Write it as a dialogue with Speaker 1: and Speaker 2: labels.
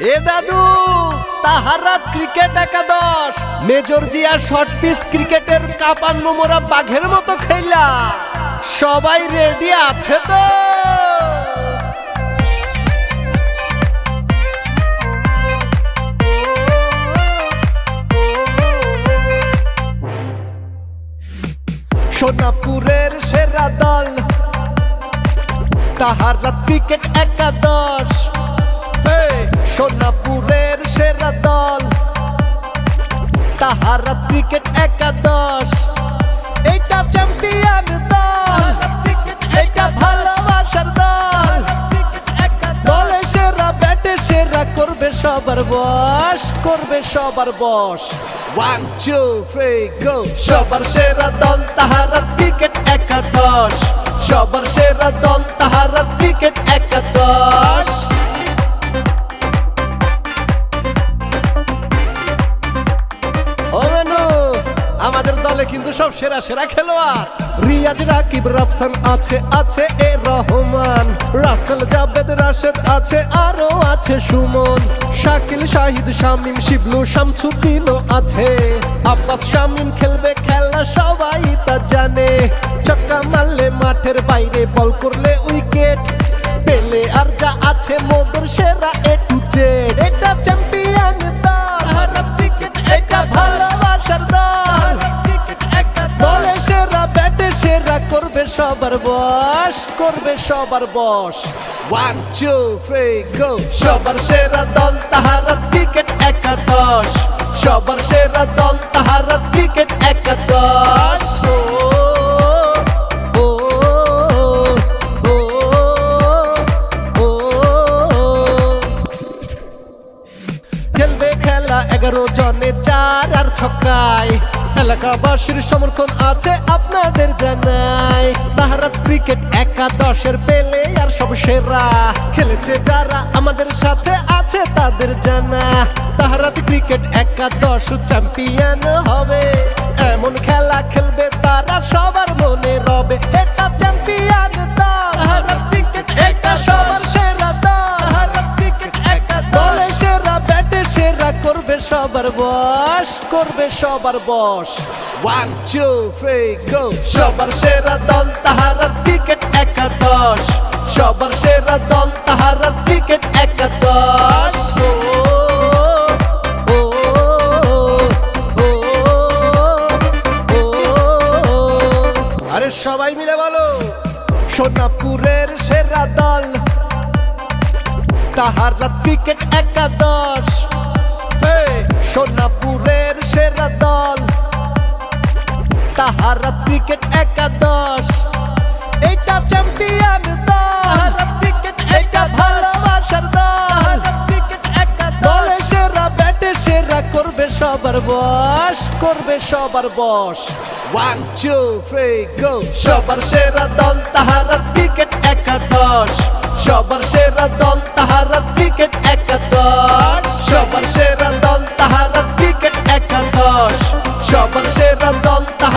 Speaker 1: এ দাদু তাহারাত ক্রিকেট একাদশ। মেজর জিয়া শর্ট পিচ ক্রিকেটের কাপান মোমরা বাঘের মতো খেলা। সবাই রেডি আছে তো? সোনাপুরের সেরা দল তাহারাত ক্রিকেট একাদশ। সোনাপুরের সেরা দল তাহারাত ক্রিকেট একাদশ। এইটা চ্যাম্পিয়ন দল এইটা ভালোবাসার দল। দলে সেরা ব্যাটে সেরা করবে সবার বস করবে সবার boss one two three go সবার সেরা দল তাহারাত ক্রিকেট একাদশ। সবার সেরা দল তাহারাত ক্রিকেট কিন্তু সব সেরা সেরা খেলোয়াড়। রিয়াজ, রাকিব, রাফসান আছে আছে এ রহমান। রাসেল জাবেদ রাশেদ আছে, আরও আছে সুমন। শাকিল, শাহিদ, শামিম শিবলু শামসুদ্দিনও আছে। আব্বাস, শামিম খেলবে খেলা, সবাই তা জানে। ছক্কা মারলে মাঠের বাইরে বল করলে উইকেট। পেলে আর যা আছে মোদের সেরা এ টু জেড। এটা সবার বস করবে সবার boss one two three go সবার সেরা দল তাহারাত ক্রিকেট একাদশ। সবার সেরা দল তাহারাত ক্রিকেট একাদশ। খেলবে খেলা এগারো জনে চার আর ছক্কায় এলাকাবাসীর সমর্থন আছে আপনাদের জানাই। তাহারাত ক্রিকেট একাদশের পেলে আর সব সেরা। খেলেছে যারা আমাদের সাথে আছে তাদের জানা। তাহারাত ক্রিকেট একাদশ চ্যাম্পিয়ন হবে। এমন খেলা খেলবে তারা সবার মনে রবে। এটা চ্যাম্পিয়ন তাহারাত ক্রিকেট এটা সবার সেরা তাহারাত ক্রিকেট একাদশ। দলে সেরা, ব্যাটে সেরা করবে সবার বস করবে সবার boss one two three go সবার সেরা দল তাহারাত ক্রিকেট একাদশ সবার সেরা দল তাহারাত ক্রিকেট একাদশ। আরে সবাই মিলে বলো সোনাপুরের সেরা দল তাহারাত ক্রিকেট একাদশ সোনাপুরের সেরা দল। তাহারাত ক্রিকেট একাদশ। এইটা চ্যাম্পিয়ন দল। এইটা ভালোবাসার দল। দলে সেরা ব্যাটে সেরা করবে সবার বস করবে সবার boss. One two three go সবার সেরা দল তাহারাত ক্রিকেট একাদশ। সবার সেরা দল তাহারাত ক্রিকেট একাদশ